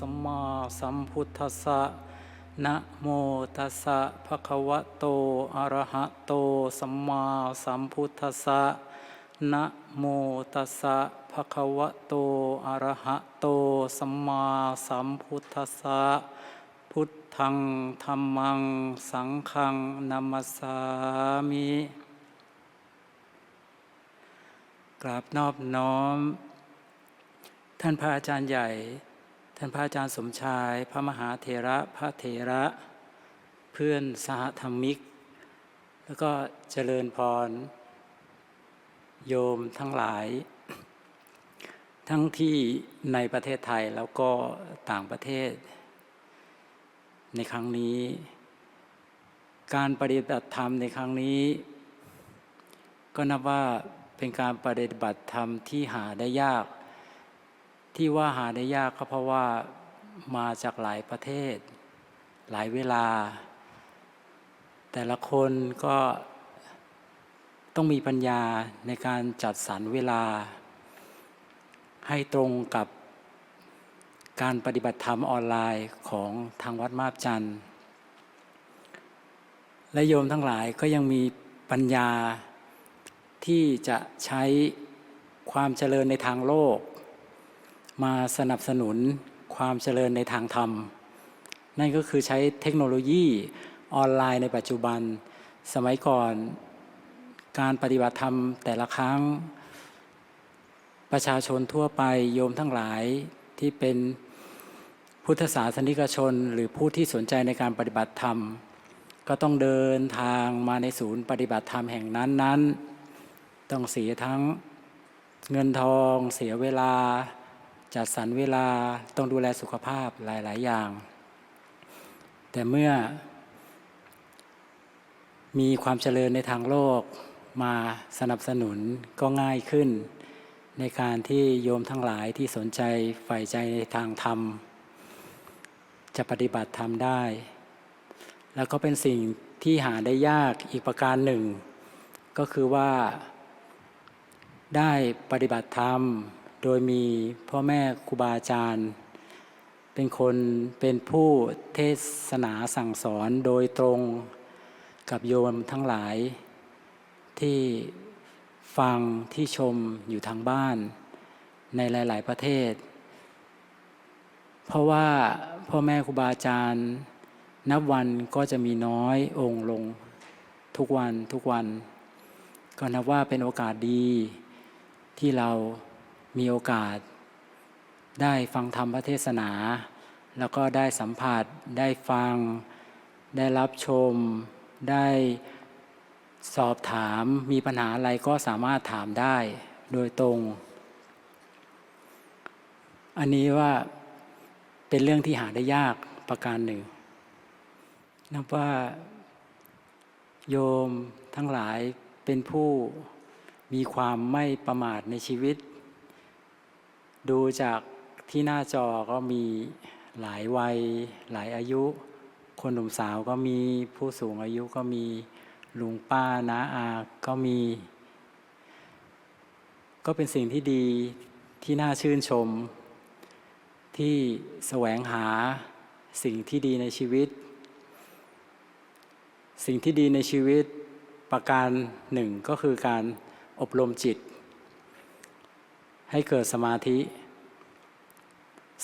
สัมมาสัมพุทธัสสะนะโมตัสสะภะคะวะโตอะระหะโตสัมมาสัมพุทธัสสะนะโมตัสสะภะคะวะโตอะระหะโตสัมมาสัมพุทธัสสะพุทธังธัมมัง สังฆังนามัสสามิ กราบนอบน้อม ท่านพระอาจารย์ใหญ่ ท่านพระอาจารย์สมชาย พระมหาเถระพระเถระ เพื่อนสหธรรมิก แล้วก็เจริญพร โยมทั้งหลาย ทั้งที่ในประเทศไทยแล้วก็ต่างประเทศ ในครั้งนี้ การปฏิบัติธรรมในครั้งนี้ ก็นับว่าเป็นการปฏิบัติธรรมที่หาได้ยาก ที่ว่าหาได้ยากก็เพราะว่ามาจากหลายประเทศ หลายเวลา แต่ละคนก็ต้องมีปัญญาในการจัดสรรเวลา ให้ตรงกับการปฏิบัติธรรมออนไลน์ของทางวัดมาบจันทร์และโยมทั้งหลายก็ยังมีปัญญาที่จะใช้ความเจริญในทางโลก มาสนับสนุนความเจริญในทางธรรม นั่นก็คือใช้เทคโนโลยีออนไลน์ในปัจจุบัน สมัยก่อนการปฏิบัติธรรมแต่ละครั้ง ประชาชนทั่วไปโยมทั้งหลายที่เป็นพุทธศาสนิกชน หรือผู้ที่สนใจในการปฏิบัติธรรม ก็ต้องเดินทางมาในศูนย์ปฏิบัติธรรมแห่งนั้นนั้นต้องเสียทั้งเงินทองเสียเวลา จัดสรรเวลาต้องดูแลสุขภาพหลาย ๆ อย่าง แต่เมื่อ มีความเจริญในทางโลกมาสนับสนุนก็ง่ายขึ้น ในการที่โยมทั้งหลายที่สนใจใฝ่ใจในทางธรรม จะปฏิบัติธรรมได้ แล้วก็เป็นสิ่งที่หาได้ยากอีกประการหนึ่ง ก็คือว่า ได้ปฏิบัติธรรม โดยมีพ่อแม่ครูบาอาจารย์ เป็นคนเป็นผู้เทศนาสั่งสอนโดยตรงกับโยมทั้งหลาย ที่ฟังที่ชมอยู่ทางบ้านในหลาย ๆ ประเทศ เพราะว่าพ่อแม่ครูบาอาจารย์ นับวันก็จะมีน้อยองค์ลงทุกวันทุกวัน ก็นับว่าเป็นโอกาสดีที่เรา มีโอกาสได้ฟังธรรมพระเทศนา แล้วก็ได้สัมผัส ได้ฟัง ได้รับชม ได้สอบถามมีปัญหาอะไรก็สามารถถามได้โดยตรง อันนี้ว่าเป็นเรื่องที่หาได้ยากประการหนึ่ง นับว่า โยมทั้งหลายเป็นผู้มีความไม่ประมาทในชีวิต ดูจากที่หน้าจอก็มีหลายวัย หลายอายุ คนหนุ่มสาวก็มีผู้สูงอายุก็มีลุงป้าน้าอาก็มี ก็เป็นสิ่งที่ดีที่น่าชื่นชม ที่แสวงหาสิ่งที่ดีในชีวิต สิ่งที่ดีในชีวิตประการหนึ่งก็คือการอบรมจิต ให้เกิดสมาธิ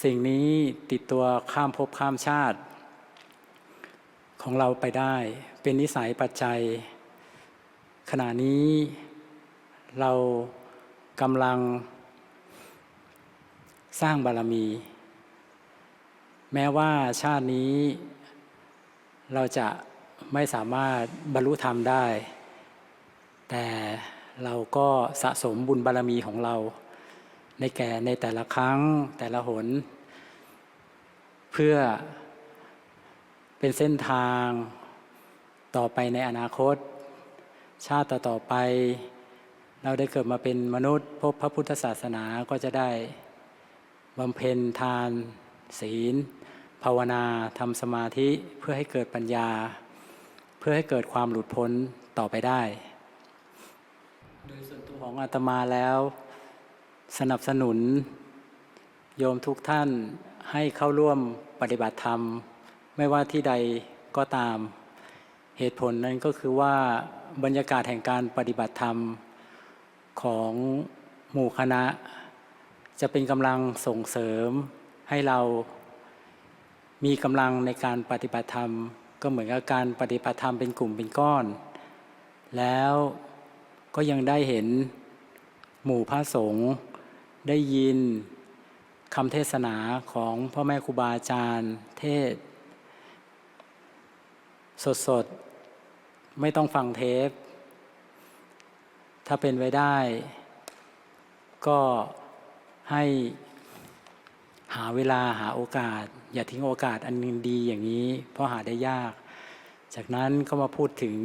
สิ่งนี้ติดตัวข้ามภพข้ามชาติ ของเราไปได้ เป็นนิสัยปัจจัย ขณะนี้เรากำลังสร้างบารมี แม้ว่าชาตินี้เราจะไม่สามารถบรรลุธรรมได้ แต่เราก็สะสมบุญบารมีของเรา ในแก่ในแต่ละครั้งแต่ละหน เพื่อเป็นเส้นทางต่อไปในอนาคต ชาติต่อๆไป เราได้เกิดมาเป็นมนุษย์ พบพระพุทธศาสนาก็จะได้บำเพ็ญทาน ศีล ภาวนาทำสมาธิเพื่อให้เกิดปัญญา เพื่อให้เกิดความหลุดพ้นต่อไปได้ โดยส่วนตัวของอาตมาแล้ว สนับสนุน โยมทุกท่านให้เข้าร่วมปฏิบัติธรรม ไม่ว่าที่ใดก็ตาม เหตุผลนั้นก็คือว่าบรรยากาศแห่งการปฏิบัติธรรมของหมู่คณะ จะเป็นกำลังส่งเสริมให้เรามีกำลังในการปฏิบัติธรรม ก็เหมือนกับการปฏิบัติธรรมเป็นกลุ่มเป็นก้อน แล้วก็ยังได้เห็นหมู่พระสงฆ์ ได้ยินคำเทศนาของพ่อแม่ครูบาอาจารย์เทศ สดๆ ไม่ต้องฟังเทป ถ้าเป็นไว้ได้ ก็ให้หาเวลาหาโอกาส อย่าทิ้งโอกาสอันนึงดีอย่างนี้ เพราะหาได้ยาก จากนั้นก็มาพูดถึง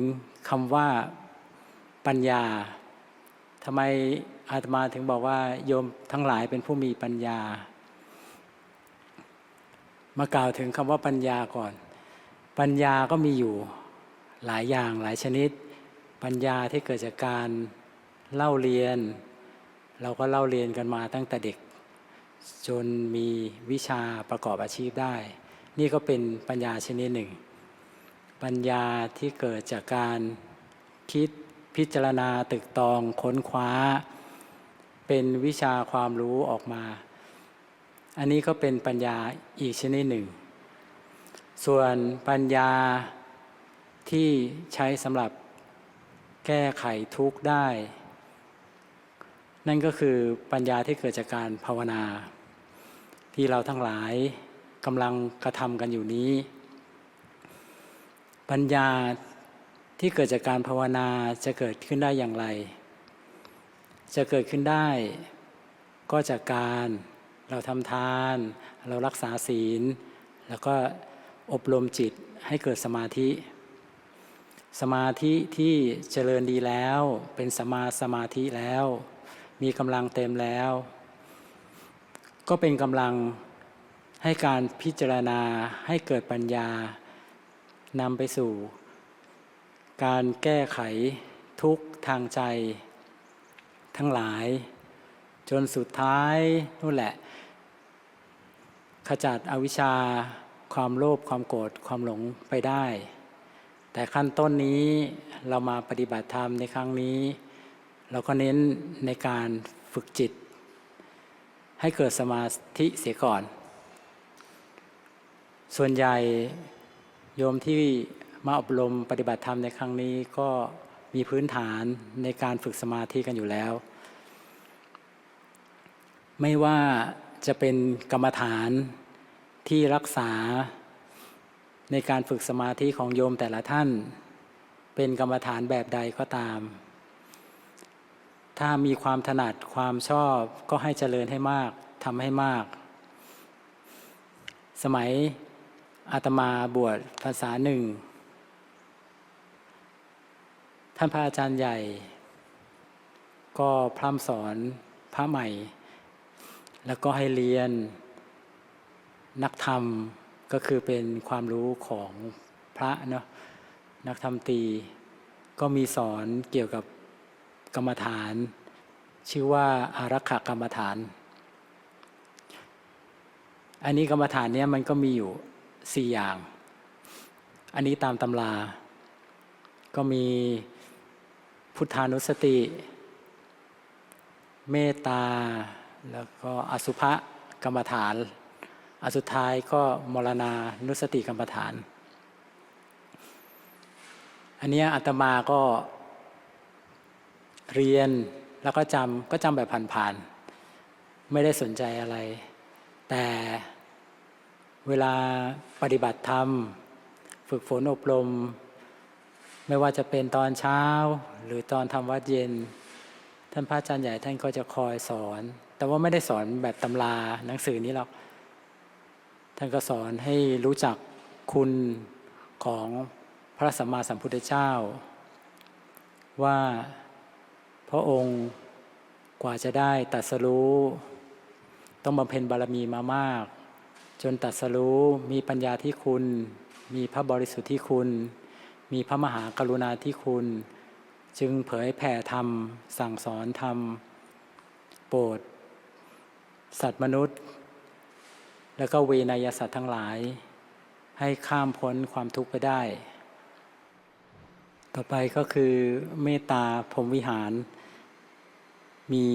คำว่าปัญญาทำไม อาตมาถึงบอกว่าโยมทั้งหลายเป็นผู้มีปัญญา มากล่าวถึงคำว่าปัญญาก่อน ปัญญาก็มีอยู่หลายอย่างหลายชนิด ปัญญาที่เกิดจากการเล่าเรียน เราก็เล่าเรียนกันมาตั้งแต่เด็ก จนมีวิชาประกอบอาชีพได้ นี่ก็เป็นปัญญาชนิดหนึ่ง ปัญญาที่เกิดจากการคิดพิจารณาตึกตองค้นคว้า เป็นวิชาความรู้ออกมา อันนี้ก็เป็นปัญญาอีกชนิดหนึ่ง ส่วนปัญญาที่ใช้สำหรับแก้ไขทุกข์ได้ นั่นก็คือปัญญาที่เกิดจากการภาวนา ที่เราทั้งหลายกำลังกระทำกันอยู่นี้ ปัญญาที่เกิดจากการภาวนาจะเกิดขึ้นได้อย่างไร จะเกิดขึ้นได้ ก็จากการเราทำทาน เรารักษาศีล แล้วก็อบรมจิตให้เกิดสมาธิ สมาธิที่เจริญดีแล้ว เป็นสมาสมาธิแล้ว มีกำลังเต็มแล้ว ก็เป็นกำลังให้การพิจารณาให้เกิดปัญญานำไปสู่ การแก้ไขทุกทางใจ ทั้งหลาย จนสุดท้ายนู่นแหละ ขจัดอวิชชา ความโลภความโกรธความหลงไปได้ แต่ขั้นต้นนี้เรามาปฏิบัติธรรมในครั้งนี้ เราก็เน้นในการฝึกจิต ให้เกิดสมาธิเสียก่อน ส่วนใหญ่โยมที่มาอบรมปฏิบัติธรรมในครั้งนี้ก็ มีพื้นฐานในการฝึกสมาธิกันอยู่แล้ว ไม่ว่าจะเป็นกรรมฐานที่รักษาในการฝึกสมาธิของโยมแต่ละท่าน เป็นกรรมฐานแบบใดก็ตาม ถ้ามีความถนัดความชอบก็ให้เจริญให้มากทำให้มาก สมัยอาตมาบวชภาษาหนึ่ง ท่านพระอาจารย์ใหญ่ ก็พร่ำสอนพระใหม่ แล้วก็ให้เรียนนักธรรมก็คือเป็นความรู้ของพระเนาะนักธรรมตี ก็มีสอนเกี่ยวกับกรรมฐาน ชื่อว่าอารักขากรรมฐาน อันนี้กรรมฐานเนี้ยมันก็มีอยู่สี่อย่าง อันนี้ตามตำรา ก็มี พุทธานุสติ เมตตา แล้วก็อสุภกรรมฐานอสุดท้ายก็มรณานุสติกรรมฐาน อันนี้อาตมาก็เรียนแล้วก็จำก็จำแบบผ่านๆ ไม่ได้สนใจอะไร แต่เวลาปฏิบัติธรรม ฝึกฝนอบรม ไม่ว่าจะเป็นตอนเช้าหรือตอนทำวัดเย็น ท่านพระอาจารย์ใหญ่ท่านก็จะคอยสอน แต่ว่าไม่ได้สอนแบบตำราหนังสือนี้หรอก ท่านก็สอนให้รู้จักคุณของพระสัมมาสัมพุทธเจ้า ว่าพระองค์กว่าจะได้ตัดสรู้ ต้องบำเพ็ญบารมีมามาก จนตัดสรู้มีปัญญาที่คุณ มีพระบริสุทธิ์ที่คุณ มีพระมหากรุณาที่คุณ จึงเผยแผ่ธรรม สั่งสอนธรรม โปรด สัตว์มนุษย์ แล้วก็เวนยสัตว์ทั้งหลาย ให้ข้ามพ้นความทุกข์ไปได้ ต่อไปก็คือเมตตาพรมวิหาร มี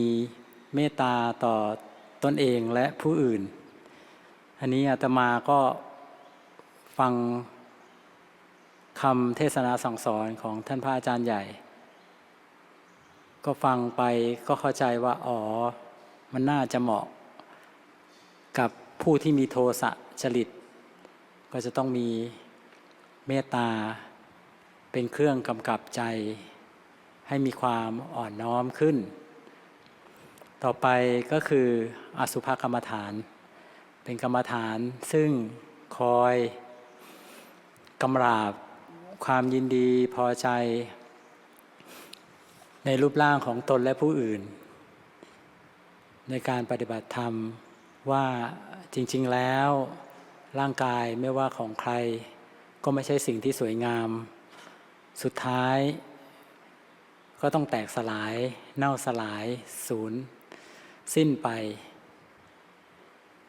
เมตตาต่อตนเองและผู้อื่น อันนี้อาตมาก็ฟัง คำเทศนาสั่งสอนของท่านพระอาจารย์ใหญ่ ก็ฟังไปก็เข้าใจว่า อ๋อ มันน่าจะเหมาะ กับผู้ที่มีโทสะจริต ก็จะต้องมีเมตตา เป็นเครื่องกำกับใจ ให้มีความอ่อนน้อมขึ้น ต่อไปก็คืออสุภกรรมฐาน เป็นกรรมฐานซึ่งคอยกำราบ ความยินดีพอใจ ในรูปร่างของตนและผู้อื่น ในการปฏิบัติธรรมว่าจริง ๆแล้วร่างกายไม่ว่าของใคร ก็ไม่ใช่สิ่งที่สวยงาม สุดท้าย ก็ต้องแตกสลาย เน่าสลายศูนย์สิ้นไป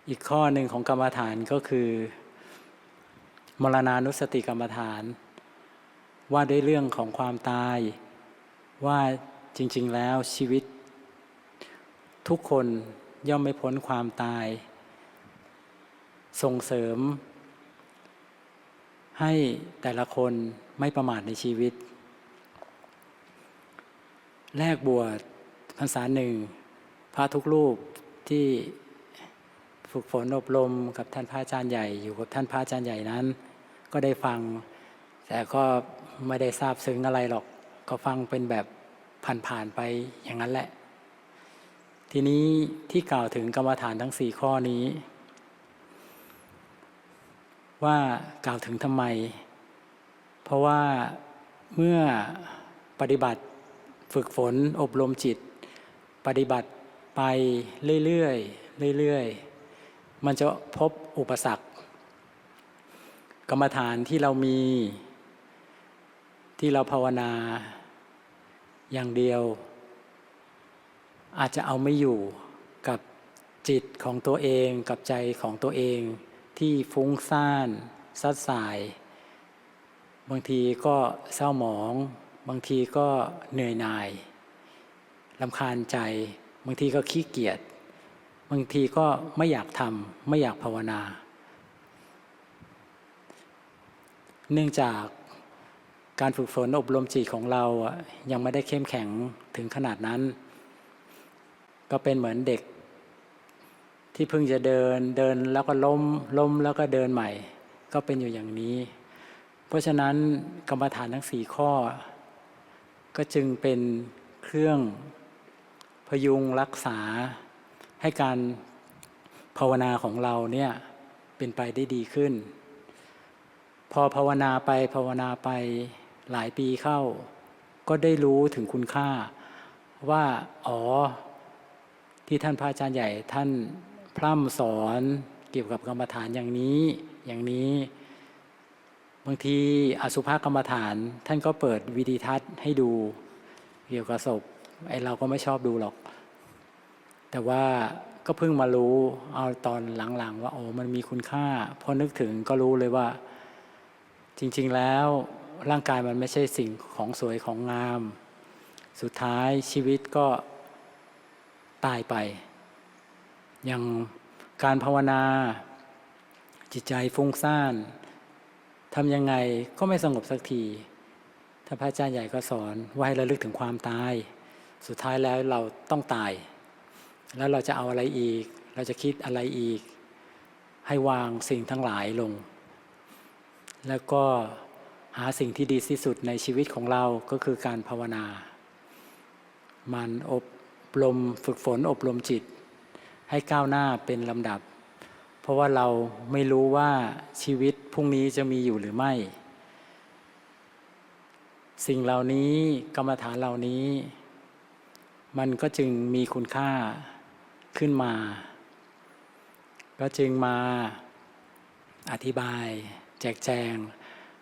อีกข้อหนึ่งของกรรมฐานก็คือ มรณานุสติกรรมฐาน ว่าด้วยเรื่องของความตาย ว่าจริง ๆ แล้วชีวิต ทุกคนย่อมไม่พ้นความตาย ส่งเสริม ให้แต่ละคนไม่ประมาทในชีวิต แรกบวชพรรษาหนึ่งพระทุกรูปที่ฝึกฝนอบรมกับท่านพระอาจารย์ใหญ่อยู่กับท่านพระอาจารย์ใหญ่นั้น ก็ได้ฟังแต่ก็ ไม่ได้ทราบซึ้งอะไรหรอก ก็ฟังเป็นแบบผ่านๆไปอย่างนั้นแหละ ทีนี้ที่กล่าวถึงกรรมฐานทั้งสี่ข้อนี้ ว่ากล่าวถึงทำไม เพราะว่าเมื่อปฏิบัติฝึกฝนอบรมจิต ปฏิบัติไปเรื่อยๆเรื่อยๆมันจะพบอุปสรรค กรรมฐานที่เรามี ที่เราภาวนาอย่างเดียว อาจจะเอาไม่อยู่กับจิตของตัวเองกับใจของตัวเองที่ฟุ้งซ่านซัดสาย บางทีก็เศร้าหมอง บางทีก็เหนื่อยหน่ายลำคาญใจ บางทีก็ขี้เกียจบางทีก็ไม่อยากทำไม่อยากภาวนา เนื่องจาก การฝึกฝนอบรมจิตของเราอะยังไม่ได้เข้มแข็งถึงขนาดนั้น ก็เป็นเหมือนเด็ก ที่เพิ่งจะเดินเดินแล้วก็ล้มล้มแล้วก็เดินใหม่ ก็เป็นอยู่อย่างนี้ เพราะฉะนั้นกรรมฐานทั้งสี่ข้อ ก็จึงเป็นเครื่องพยุงรักษาให้การภาวนาของเราเนี่ยเป็นไปได้ดีขึ้น พอภาวนาไปภาวนาไป หลายปีเข้า ก็ได้รู้ถึงคุณค่า ว่าอ๋อที่ท่านพระอาจารย์ใหญ่ท่านพร่ำสอนเกี่ยวกับกรรมฐานอย่างนี้อย่างนี้ บางทีอสุภกรรมฐานท่านก็เปิดวิดีทัศน์ให้ดูเกี่ยวกับศพไอเราก็ไม่ชอบดูหรอก แต่ว่าก็เพิ่งมารู้เอาตอนหลังๆ ว่าโอ้มันมีคุณค่าพอนึกถึงก็รู้เลยว่า จริง ๆแล้ว ร่างกายมันไม่ใช่สิ่งของสวยของงาม สุดท้ายชีวิตก็ตายไป อย่างการภาวนา จิตใจฟุ้งซ่านทำยังไงก็ไม่สงบสักทีถ้าพระอาจารย์ใหญ่ก็สอนว่าให้ระลึกถึงความตาย สุดท้ายแล้วเราต้องตาย แล้วเราจะเอาอะไรอีก เราจะคิดอะไรอีก ให้วางสิ่งทั้งหลายลง แล้วก็ หาสิ่งที่ดีที่สุดในชีวิตของเราก็คือการภาวนา มันอบรมฝึกฝนอบรมจิต ให้ก้าวหน้าเป็นลำดับ เพราะว่าเราไม่รู้ว่าชีวิตพรุ่งนี้จะมีอยู่หรือไม่ สิ่งเหล่านี้กรรมฐานเหล่านี้ มันก็จึงมีคุณค่าขึ้นมา ก็จึงมาอธิบาย แจกแจง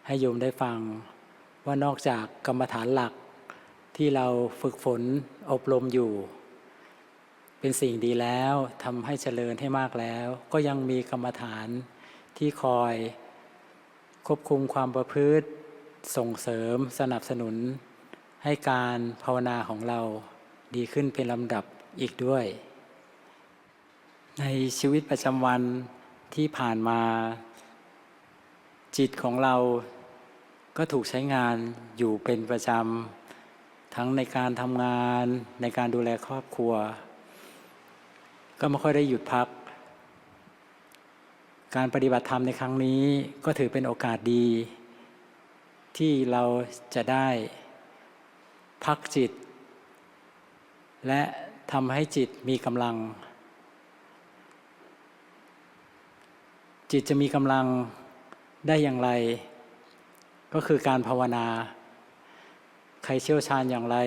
ให้โยมได้ฟังว่านอกจากกรรมฐานหลักที่เราฝึกฝนอบรมอยู่เเป็นสิ่งดีแล้วทำให้เจริญให้มากแล้ว ก็ยังมีกรรมฐานที่คอย ควบคุมความประพฤติ ส่งเสริมสนับสนุน ให้การภาวนาของเราดีขึ้นเป็นลำดับอีกด้วย ในชีวิตประจำวันที่ผ่านมา จิตของเรา ก็ถูกใช้งานอยู่เป็นประจำทั้งในการทำงานในการดูแลครอบครัว ก็ไม่ค่อยได้หยุดพัก การปฏิบัติธรรมในครั้งนี้ก็ถือเป็นโอกาสดี ที่เราจะได้พักจิต และทำให้จิตมีกำลัง จิตจะมีกำลังได้อย่างไร ก็คือการภาวนา ใครเชี่ยวชาญอย่างไร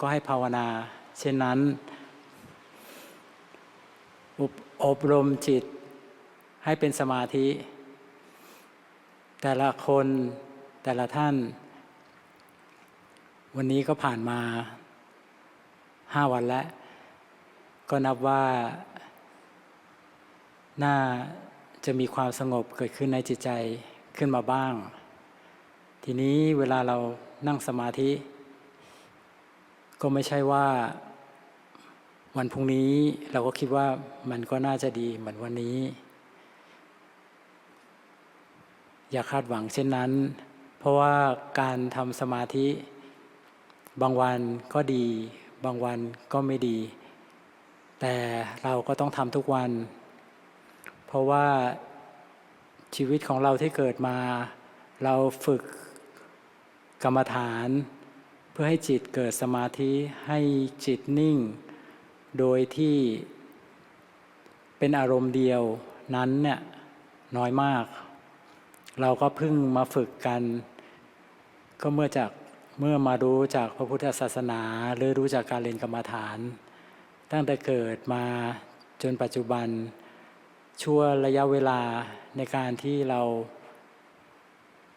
ก็ให้ภาวนา เช่นนั้นอบอบรมจิตให้เป็นสมาธิ แต่ละคนแต่ละท่าน วันนี้ก็ผ่านมาห้าวันแล้ว ก็นับว่าน่าจะมีความสงบเกิดขึ้นในจิตใจขึ้นมาบ้าง ทีนี้เวลาเรานั่งสมาธิ ก็ไม่ใช่ว่า วันพรุ่งนี้เราก็คิดว่ามันก็น่าจะดีเหมือนวันนี้ อย่าคาดหวังเช่นนั้น เพราะว่าการทำสมาธิ บางวันก็ดี บางวันก็ไม่ดี แต่เราก็ต้องทำทุกวัน เพราะว่าชีวิตของเราที่เกิดมา เราฝึก กรรมฐาน เพื่อให้จิตเกิดสมาธิให้จิตนิ่ง โดยที่เป็นอารมณ์เดียวนั้นเนี่ยน้อยมาก เราก็เพิ่งมาฝึกกัน ก็เมื่อจากเมื่อมารู้จากพระพุทธศาสนาหรือรู้จากการเรียนกรรมฐาน ตั้งแต่เกิดมาจนปัจจุบันชั่วระยะเวลาในการที่เรา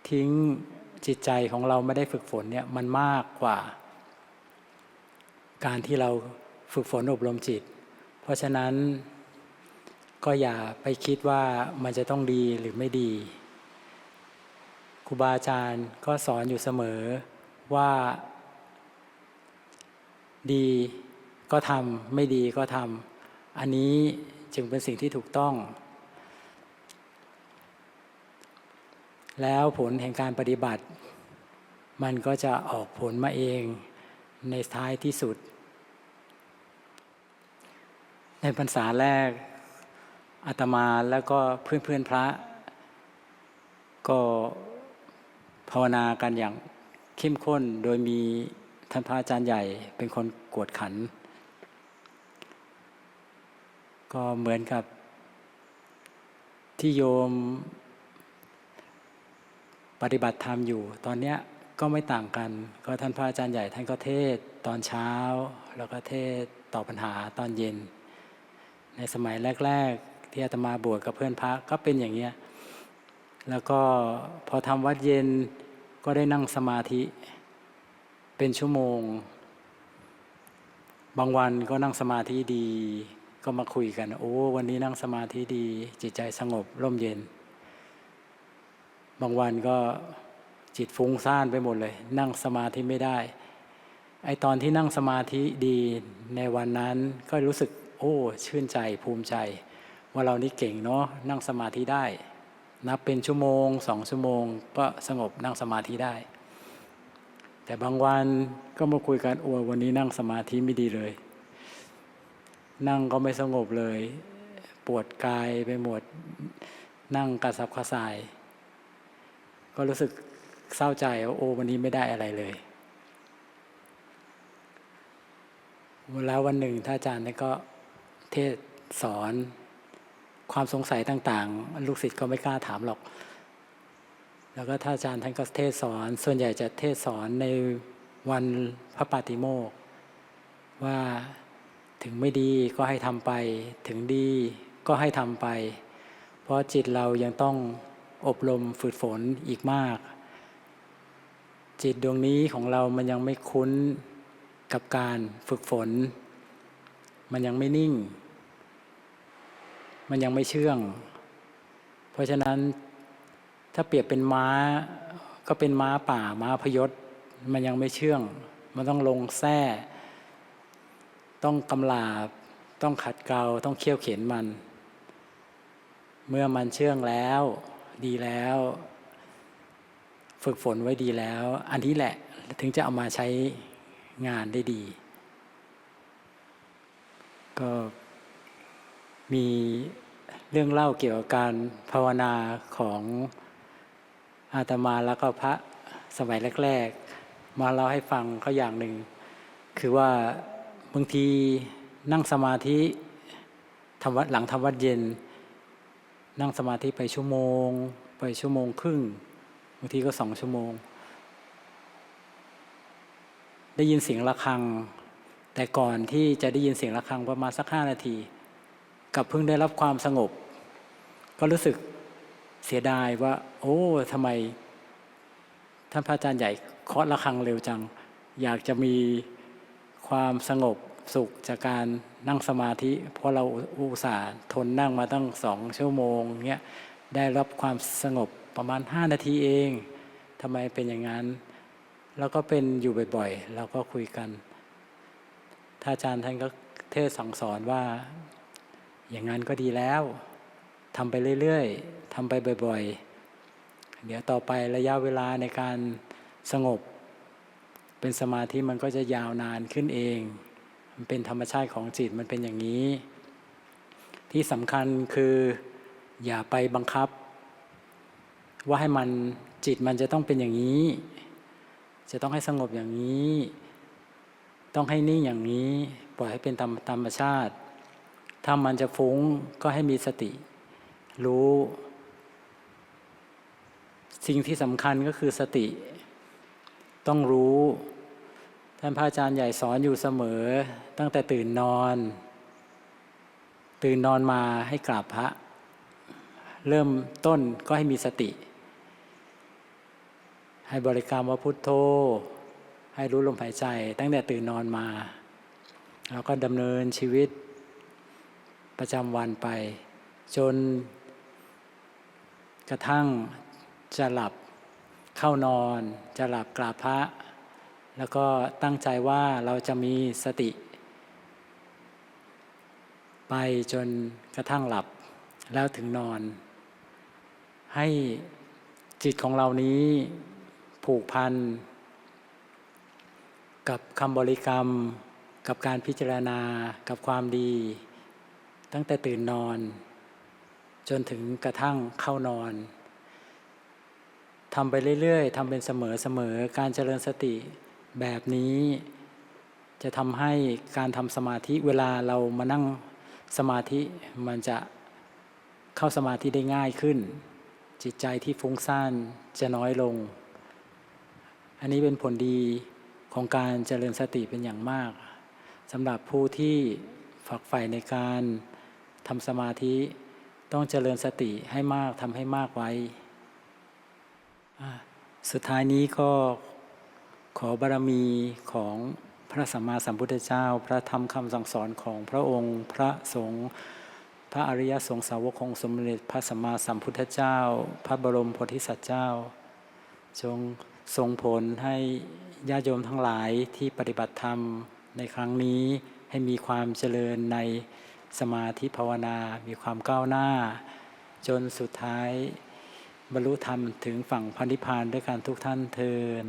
ทิ้ง จิตใจของเราไม่ได้ฝึกฝนเนี่ยมันมากกว่า การที่เราฝึกฝนอบรมจิต เพราะฉะนั้นก็อย่าไปคิดว่ามันจะต้องดีหรือไม่ดีครูบาอาจารย์ก็สอนอยู่เสมอว่าดีก็ทำไม่ดีก็ทำอันนี้จึงเป็นสิ่งที่ถูกต้อง แล้วผลแห่งการปฏิบัติ มันก็จะออกผลมาเองในท้ายที่สุด ในพรรษาแรกอาตมาแล้วก็เพื่อนเพื่อนๆพระ ก็ภาวนากันอย่างเข้มข้นโดยมีท่านพระอาจารย์ใหญ่เป็นคนกวดขัน ก็เหมือนกับที่โยม ปฏิบัติธรรมอยู่ ตอนเนี้ยก็ไม่ต่างกัน ก็ท่านพระอาจารย์ใหญ่ท่านก็เทศตอนเช้า แล้วก็เทศตอบปัญหาตอนเย็น ในสมัยแรก ๆ ที่อาตมาบวชกับเพื่อนพระก็เป็นอย่างเงี้ยแล้วก็พอทำวัดเย็นก็ได้นั่งสมาธิ เป็นชั่วโมง บางวันก็นั่งสมาธิดี ก็มาคุยกัน โอ้ วันนี้นั่งสมาธิดี จิตใจสงบร่มเย็น บางวันก็จิตฟุ้งซ่านไปหมดเลย นั่งสมาธิไม่ได้ไอตอนที่นั่งสมาธิดีในวันนั้นก็รู้สึก โอ้ ชื่นใจภูมิใจ ว่าเรานี่เก่งเนาะนั่งสมาธิได้ นับเป็นชั่วโมงสองชั่วโมง ก็สงบนั่งสมาธิได้ แต่บางวันก็มาคุยกันโอ้วันนี้นั่งสมาธิไม่ดีเลย นั่งก็ไม่สงบเลย ปวดกายไปหมดนั่งกระสับกระส่าย ก็รู้สึกเศร้าใจว่าโอ้วันนี้ไม่ได้อะไรเลยแล้ววันหนึ่งท่านอาจารย์ก็เทศสอนความสงสัยต่าง ๆ ลูกศิษย์ก็ไม่กล้าถามหรอก แล้วก็ท่านอาจารย์ท่านก็เทศสอน ส่วนใหญ่จะเทศสอนในวันพระปาติโมกว่าถึงไม่ดีก็ให้ทำไป ถึงดีก็ให้ทำไป เพราะจิตเรายังต้อง อบรมฝึกฝนอีกมาก จิตดวงนี้ของเรามันยังไม่คุ้นกับการฝึกฝน มันยังไม่นิ่ง มันยังไม่เชื่อง เพราะฉะนั้นถ้าเปรียบเป็นม้าก็เป็นม้าป่าม้าพยศ มันยังไม่เชื่อง มันต้องลงแส้ต้องกำลาบ ต้องขัดเกลาต้องเคี่ยวเข็นมัน เมื่อมันเชื่องแล้ว ดีแล้ว ฝึกฝนไว้ดีแล้ว อันนี้แหละถึงจะเอามาใช้งานได้ดี ก็มีเรื่องเล่าเกี่ยวกับการภาวนาของอาตมาแล้วก็พระสมัยแรก ๆ มาเล่าให้ฟังเขาอย่างหนึ่ง คือว่าบางทีนั่งสมาธิทำวัดหลังทำวัดเย็น นั่งสมาธิไปชั่วโมง ไปชั่วโมงครึ่งบางทีก็สองชั่วโมง ได้ยินเสียงะระฆัง แต่ก่อนที่จะได้ยินเสียงะระฆังประมาณสักห้านาทีกับเพิ่งได้รับความสงบ ก็รู้สึกเสียดายว่า โอ้ทำไม ท่านพระอาจารย์ใหญ่เคาะระฆังเร็วจัง อยากจะมีความสงบ สุขจากการนั่งสมาธิ เพราะเราอุตส่าห์ทนนั่งมาตั้งสองชั่วโมงเนี้ยได้รับความสงบประมาณห้านาทีเองทำไมเป็นอย่างนั้น แล้วก็เป็นอยู่บ่อยๆเราก็คุยกันท่านอาจารย์ท่านก็เทศสั่งสอนว่า อย่างนั้นก็ดีแล้วทำไปเรื่อยๆทำไปบ่อยๆ เดี๋ยวต่อไประยะเวลาในการสงบ เป็นสมาธิมันก็จะยาวนานขึ้นเอง มันเป็นธรรมชาติของจิตมันเป็นอย่างนี้ ที่สำคัญคืออย่าไปบังคับ ว่าให้มันจิตมันจะต้องเป็นอย่างนี้ จะต้องให้สงบอย่างนี้ ต้องให้นิ่งอย่างนี้ ปล่อยให้เป็นธรรมธรรมชาติ ถ้ามันจะฟุ้งก็ให้มีสติ รู้ สิ่งที่สำคัญก็คือสติ ต้องรู้ ท่านพระอาจารย์ใหญ่สอนอยู่เสมอ ตั้งแต่ตื่นนอน ตื่นนอนมาให้กราบพระ เริ่มต้นก็ให้มีสติ ให้บริกรรมว่าพุทโธ ให้รู้ลมหายใจ ตั้งแต่ตื่นนอนมา แล้วก็ดำเนินชีวิตประจำวันไป จนกระทั่งจะหลับเข้านอน จะหลับกราบพระ แล้วก็ตั้งใจว่าเราจะมีสติ ไปจนกระทั่งหลับ แล้วถึงนอน ให้จิตของเรานี้ผูกพัน กับคำบริกรรม กับการพิจารณากับความดี ตั้งแต่ตื่นนอน จนถึงกระทั่งเข้านอนทำไปเรื่อยๆทำเป็นเสมอๆการเจริญสติ แบบนี้จะทำให้การทำสมาธิเวลาเรามานั่งสมาธิมันจะเข้าสมาธิได้ง่ายขึ้น จิตใจที่ฟุ้งซ่านจะน้อยลง อันนี้เป็นผลดีของการเจริญสติเป็นอย่างมากสำหรับผู้ที่ฝักใฝ่ในการทำสมาธิต้องเจริญสติให้มากทำให้มากไว้ สุดท้ายนี้ก็ ขอบารมีของพระสัมมาสัมพุทธเจ้า พระธรรมคำสั่งสอนของพระองค์ พระสงฆ์พระอริยสงสาวกของสมเด็จพระสัมมาสัมพุทธเจ้า พระบรมโพธิสัตว์เจ้า จงส่งผลให้ญาติโยมทั้งหลายที่ปฏิบัติธรรมในครั้งนี้ให้มีความเจริญในสมาธิภาวนา มีความก้าวหน้า จนสุดท้ายบรรลุธรรมถึงฝั่งพันธิพพานด้วยการทุกท่านเทิน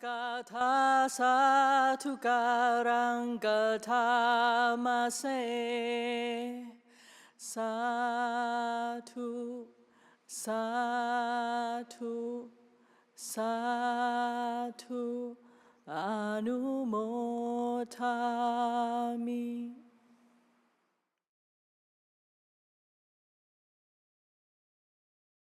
가다사 두가랑 가다마세. 사두 사두 사두. 아누모타미.